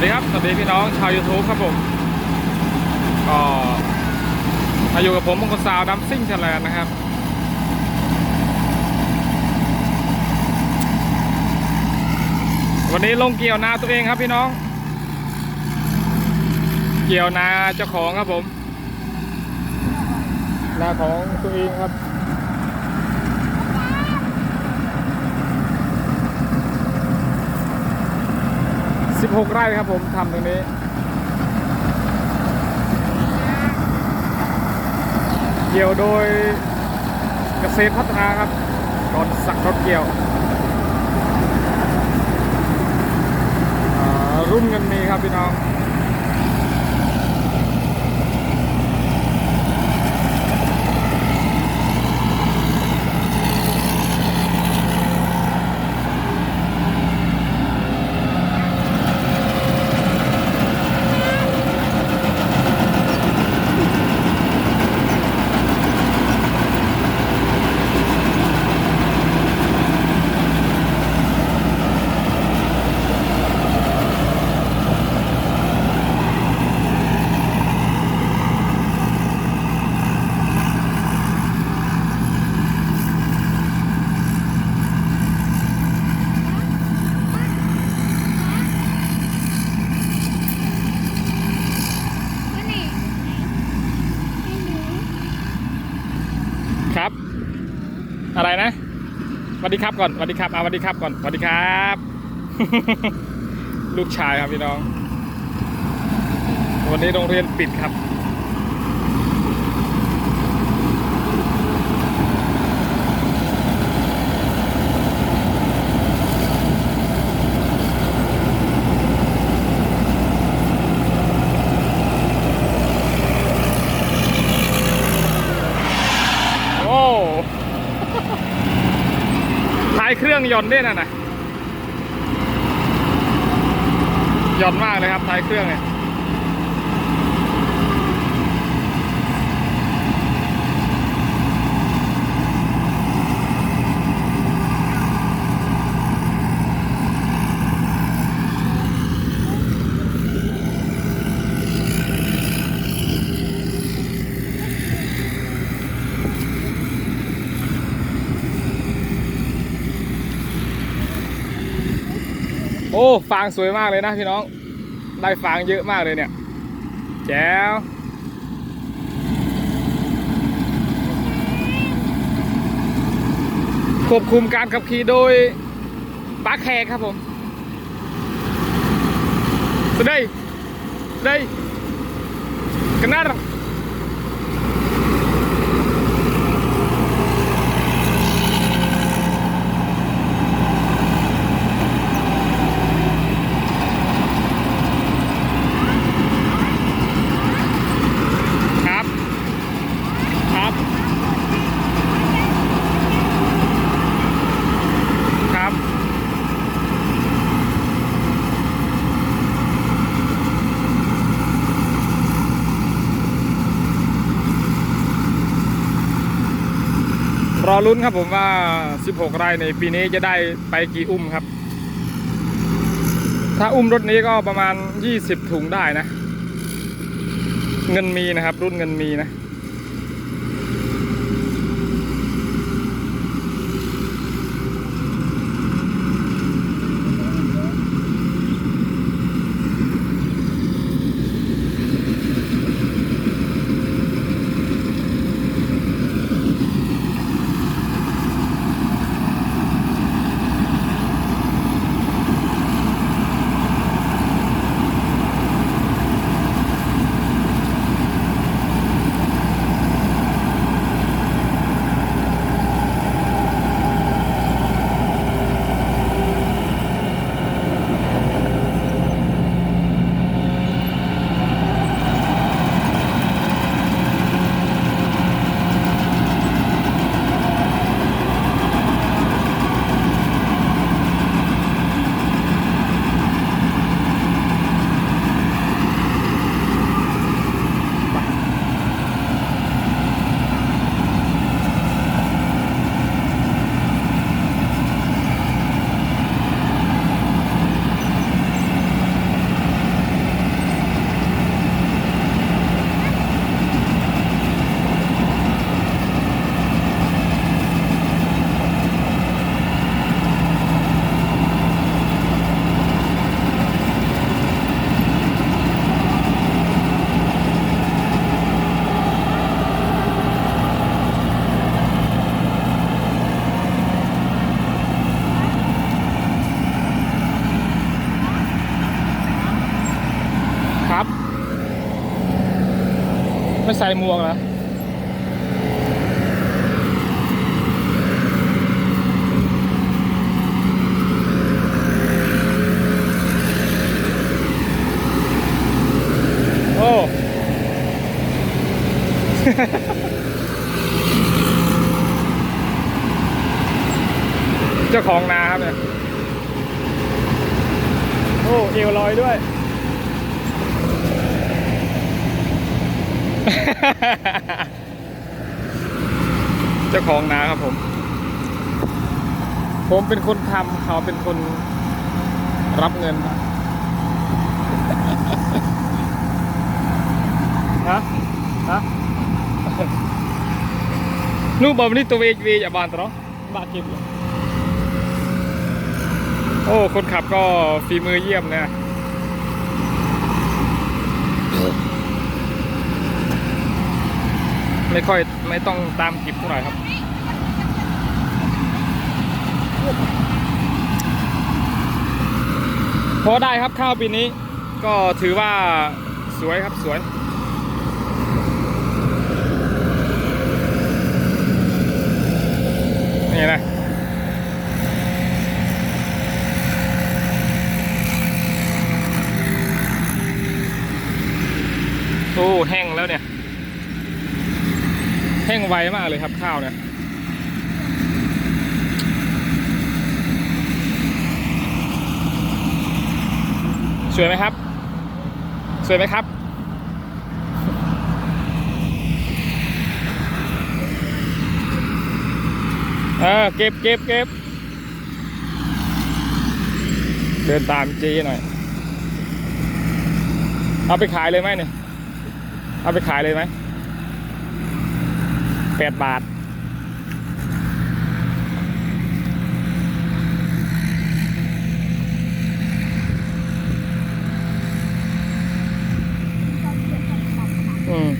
วัสดีครับ สวัสดีพี่น้องชาว YouTube ครับผม ก็มาอยู่กับผมมงคลสาวดัมซิ่งแลนนะครับ วันนี้ลงเกี่ยวนาตัวเองครับพี่น้อง เกี่ยวนาเจ้าของครับผม นาของตัวเองครับ 16 ไร่ครับผมทำตรงนี้ เกี่ยวโดยเกษตรพัฒนาครับก่อนสักรถเกี่ยวอ่ารุ่นเงินมีครับพี่น้อง อะไรนะสวัสดีครับก่อนสวัสดีครับเอาสวัสดีครับก่อนสวัสดีครับ ลูกชายครับพี่น้อง วันนี้โรงเรียนปิดครับ โอ้ ท้ายเครื่อนด้วยนะนะยนต์มากเลยครับท้ายเครื่องเนี่ย โอ้ฟางสวยมากเลยนะพี่น้อง ได้ฟางเยอะมากเลยเนี่ย แจ๋วควบคุมการขับขี่โดยป้าแขกครับผมสวัสดีสวัสดีกันนา รอลุ้นครับผมว่า 16 ไร่ในปีนี้จะได้ไปกี่อุ้มครับ ถ้าอุ้มรถนี้ก็ประมาณ 20 ถุงได้นะ เงินมีนะครับ รุ่นเงินมีนะ ค ไม่ใส่หมวกเหรอโอ้ เจ้าของนาครับเนี่ย โอ้ เอวลอยด้วย เจ้าของนาครับผม ผมเป็นคนทำเขาเป็นคนรับเงินครับฮะฮะนู่นบอกนี่ตัวเวจเวจอะบานตรอบาเก็บเลยโอ้ คนขับก็ฝีมือเยี่ยมนะ ไม่ค่อยไม่ต้องตามกิบเท่าไหร่ครับ พอได้ครับข้าวปีนี้ ก็ถือว่าสวยครับสวย นี่นะ โอ้แห้งแล้วเนี่ย แห้ง ไวมากเลยครับข้าวเนี่ยสวยไหมครับ สวยไหมครับ เออเก็บเก็บเก็บเดินตามเจีหน่อย เอาไปขายเลยไหมเนี่ย เอาไปขายเลยไหม แปดบาท อืม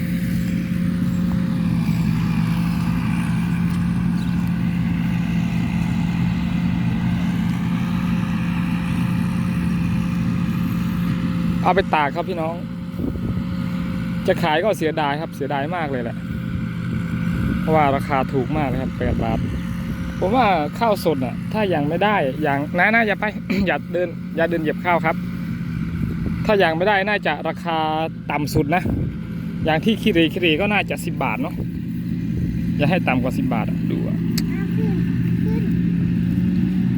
เอาไปตากครับพี่น้อง จะขายก็เสียดายครับเสียดายมากเลยแหละ เพราะว่าราคาถูกมากเลยครับแปดบาท ผมว่าข้าวสดอะ ถ้ายังไม่ได้อย่างน้าน่าอย่าไป อย่าเดิน อย่าเดินเหยียบข้าวครับ ถ้ายังไม่ได้น่าจะราคาต่ำสุดนะ อย่างที่คิรีคิรีก็น่าจะสิบบาทเนาะอย่าให้ต่ำกว่าสิบบาทดูอะ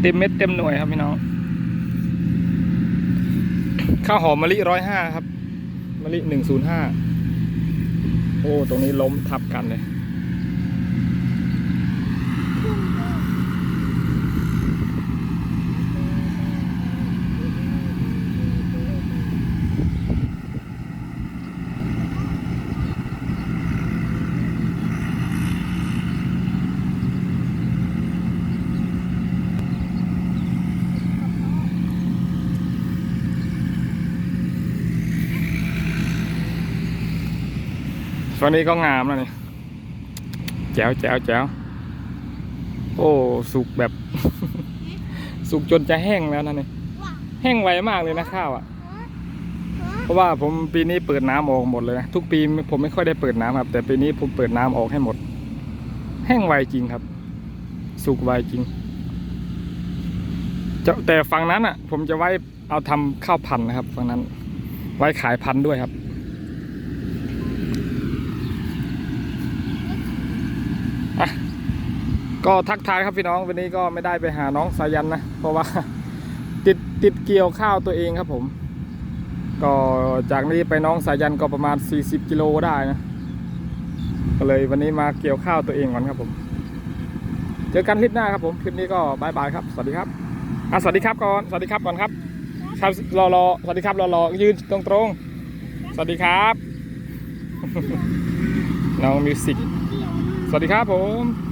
เต็มเม็ดเต็มหน่วยครับพี่น้องข้าวหอมมะลิร้อยห้าครับมะลิหนึ่งศูนย์ห้าโอ้ ตรงนี้ล้มทับกันเลย วันนี้ก็งามแล้วนี่แจ๋วแจ๋วแจ๋วโอ้ สุกแบบ สุกจนจะแห้งแล้วนะนี่แห้งไวมากเลยนะข้าวอะฮะเพราะว่าผมปีนี้เปิดน้ำออกหมดเลยนะทุกปีผมไม่ค่อยได้เปิดน้ำครับ แต่ปีนี้ผมเปิดน้ำออกให้หมด แห้งไวจริงครับ สุกไวจริงจะแต่ฝั่งนั้นอะ ผมจะไว้เอาทำข้าวพันธุ์นะครับฝั่งนั้น ไว้ขายพันธุ์ด้วยครับ อะ ก็ทักทายครับพี่น้องวันนี้ก็ไม่ได้ไปหาน้องสายันนะ เพราะว่าติดติดเกี่ยวข้าวตัวเองครับผม ก็จากนี้ไปน้องสายันก็ประมาณ 40 กิโลได้นะก็เลยวันนี้มาเกี่ยวข้าวตัวเองก่อนครับผม เจอกันคลิปหน้าครับผมคลิปนี้ก็บายบายครับสวัสดีครับอะสวัสดีครับก่อนสวัสดีครับก่อนครับครับรอรอสวัสดีครับรอรอยืนตรงตรงๆสวัสดีครับ น้องมิวสิกสวัสดีครับผม